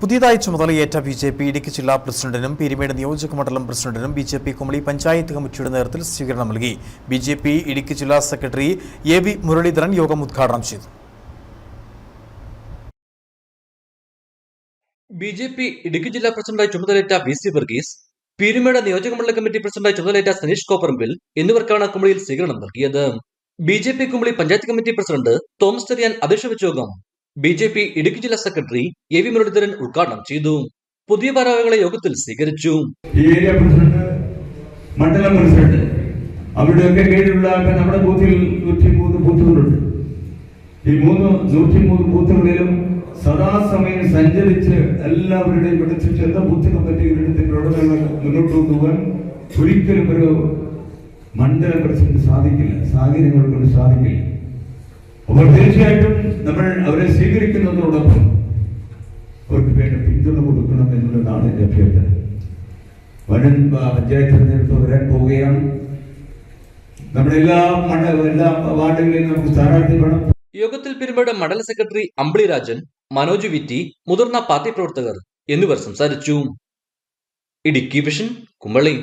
പുതിയതായി ചുമതലയേറ്റ B J P Idukki ജില്ലാ പ്രസിഡന്റിനും പീരുമേട് നിയോജക മണ്ഡലം പ്രസിഡന്റിനും B J P Kumily panchayat കമ്മിറ്റിയുടെ നേതൃത്വത്തിൽ സ്വീകരണം നൽകി. ബി ജെ പി ഇടുക്കി ജില്ലാ സെക്രട്ടറി എ വി മുരളീധരൻ യോഗം ഉദ്ഘാടനം ചെയ്തു. ബി ജെ പി ഇടുക്കി ജില്ലാ പ്രസിഡന്റായി ചുമതലയേറ്റ വി സി വർഗീസ് പീരുമേട് നിയോജക മണ്ഡലം കമ്മിറ്റി പ്രസിഡന്റായി ചുമതലയേറ്റ സനീഷ് കോപ്പറമ്പിൽ എന്നിവർക്കാണ് കുമളിയിൽ സ്വീകരണം നൽകിയത്. B J P Kumily panchayat committee president Thomas Cherian അധ്യക്ഷ വെച്ച യോഗം ബി ജെ പി ഇടുക്കി ജില്ലാ സെക്രട്ടറി എ വി മുരളീധരൻ ഉദ്ഘാടനം ചെയ്തു. പുതിയ ഭാരവാഹികളെ യോഗത്തിൽ സ്വീകരിച്ചു. മണ്ഡലം പ്രസിഡന്റ് അവിടെയൊക്കെ കീഴിലുള്ള നമ്മുടെ ബൂത്തിൽ ബൂത്തുകളുണ്ട്. ഈ മൂന്ന് ബൂത്തുകളിലും സദാസമയം സഞ്ചരിച്ച് എല്ലാവരുടെയും വിളിച്ചു ചെന്ന ബൂത്ത് കമ്മിറ്റികളുടെ പ്രവർത്തനങ്ങൾ മുന്നോട്ട് കൊണ്ടുപോകാൻ ഒരിക്കലും ഒരു മണ്ഡല പ്രസിഡന്റ് സാധിക്കില്ല സാഹചര്യങ്ങൾ കൊണ്ട് സാധിക്കില്ല. അപ്പോൾ തീർച്ചയായിട്ടും നമ്മൾ അവരെ സ്വീകരിക്കുന്നതോടൊപ്പം അവർക്ക് വേണ്ട പിന്തുണ കൊടുക്കണം എന്നുള്ളതാണ് എന്റെ അഭ്യർത്ഥന. ആ, പഞ്ചായത്ത് തിരഞ്ഞെടുപ്പ് വരാൻ പോവുകയാണ്. നമ്മുടെ എല്ലാ എല്ലാ വാർഡുകളിലും നമുക്ക് സ്ഥാനാർത്ഥി വേണം. യോഗത്തിൽ പെരുമ്പട മണ്ഡല സെക്രട്ടറി അമ്പിളി രാജൻ മനോജ് വിറ്റി മുതിർന്ന പാർട്ടി പ്രവർത്തകർ എന്നിവർ സംസാരിച്ചു. ഇടുക്കി വിഷൻ കുമ്പളി.